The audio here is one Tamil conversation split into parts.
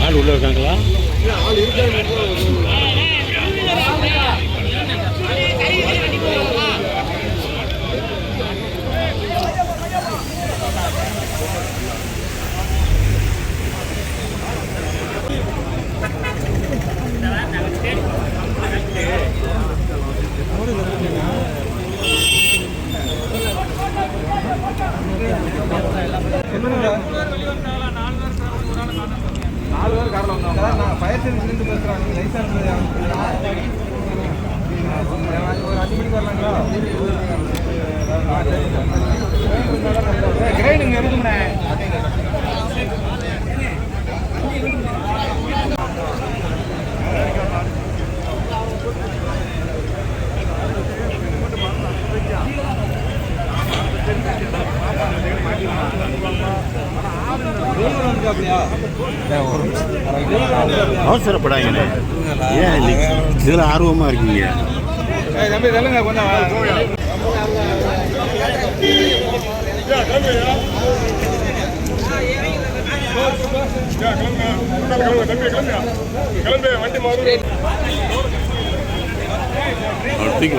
ஆள் உள்ள இருக்காங்களா ஆள் இருக்காங்க Yeah. காரில் வந்தோம் நான் ஃபயர் சர்வீஸ்லேருந்து பேசுகிறேன் நீங்கள் லைசன்ஸ் ஒரு அஞ்சு மணிக்கு வரலாங்களா? அவசரப்படாங்கண்ணே ஏன் இன்னைக்கு இதில் ஆர்வமாக இருக்கீங்க. ஏய்,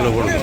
போடுங்க.